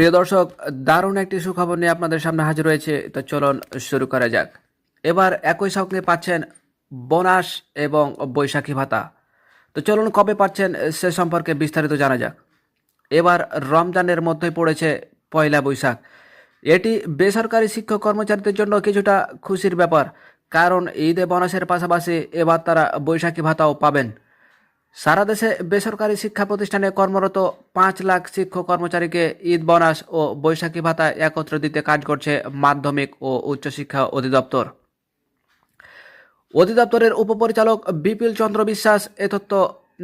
প্রিয় দর্শক, দারুণ একটি সুখবর নিয়ে আপনাদের সামনে হাজির হয়েছে। তো চলুন শুরু করা যাক। এবার একই সঙ্গে পাচ্ছেন বোনাস এবং বৈশাখী ভাতা। তো চলুন কবে পাচ্ছেন সে সম্পর্কে বিস্তারিত জানা যাক। এবার রমজানের মধ্যে পড়েছে পয়লা বৈশাখ। এটি বেসরকারি শিক্ষক কর্মচারীদের জন্য কিছুটা খুশির ব্যাপার, কারণ ঈদে বোনাসের পাশাপাশি এবার তারা বৈশাখী ভাতাও পাবেন। সারা দেশে বেসরকারি শিক্ষা প্রতিষ্ঠানে কর্মরত পাঁচ লাখ শিক্ষক কর্মচারীকে ঈদ, বোনাস ও বৈশাখী ভাতা একত্র দিতে কাজ করছে মাধ্যমিক ও উচ্চশিক্ষা অধিদপ্তর। অধিদপ্তরের উপপরিচালক বিপিল চন্দ্র বিশ্বাস এ তথ্য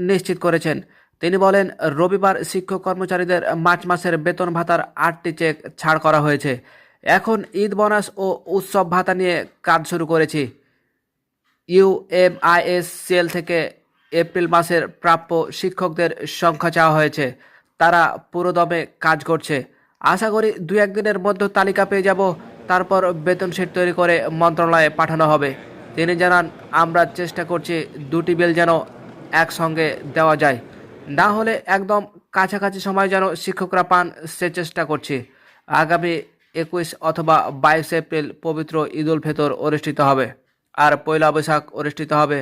নিশ্চিত করেছেন। তিনি বলেন, রবিবার শিক্ষক কর্মচারীদের মার্চ মাসের বেতন ভাতার আটটি চেক ছাড় করা হয়েছে। এখন ঈদ, বোনাস ও উৎসব ভাতা নিয়ে কাজ শুরু করেছি। ইউএমআইএস সেল থেকে এপ্রিল মাসের প্রাপ্য শিক্ষকদের সংখ্যা চাওয়া হয়েছে। তারা পুরোদমে কাজ করছে। আশা করি দু একদিনের মধ্যে তালিকা পেয়ে যাব। তারপর বেতন শিট তৈরি করে মন্ত্রণালয়ে পাঠানো হবে। তিনি জানান, আমরা চেষ্টা করছি দুটি বিল যেন একসঙ্গে দেওয়া যায়। না হলে একদম কাছাকাছি সময় যেন শিক্ষকরা পান সে চেষ্টা করছি। আগামী একুশ অথবা বাইশ এপ্রিল পবিত্র ঈদ উল ফিতর অনুষ্ঠিত হবে। আর পয়লা বৈশাখ অনুষ্ঠিত হবে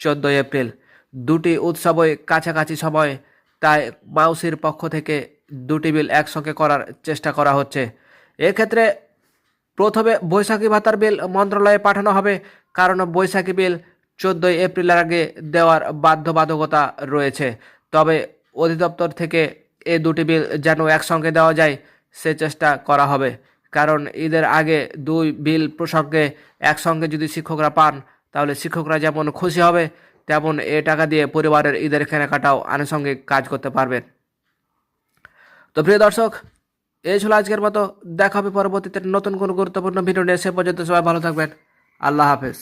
চোদ্দোই এপ্রিল। দুটি উৎসবই কাছাকাছি সময়, তাই মাউসির পক্ষ থেকে দুটি বিল একসঙ্গে করার চেষ্টা করা হচ্ছে। এক্ষেত্রে প্রথমে বৈশাখী ভাতার বিল মন্ত্রণালয়ে পাঠানো হবে, কারণ বৈশাখী বিল চোদ্দোই এপ্রিলের আগে দেওয়ার বাধ্যবাধকতা রয়েছে। তবে অধিদপ্তর থেকে এ দুটি বিল যেন একসঙ্গে দেওয়া যায়, সে চেষ্টা করা হবে। কারণ ঈদের আগে দুই বিল প্রসঙ্গে একসঙ্গে যদি শিক্ষকরা পান, তাহলে শিক্ষকরা যেমন খুশি হবে তেমন এ টাকা দিয়ে পরিবারের ঈদের কেনাকাটাও আনুষঙ্গিক কাজ করতে পারবেন। তো প্রিয় দর্শক, এই ছিল আজকের মতো। দেখা হবে পরবর্তীতে নতুন কোনো গুরুত্বপূর্ণ ভিডিও নিয়ে। সে পর্যন্ত সবাই ভালো থাকবেন। আল্লাহ হাফেজ।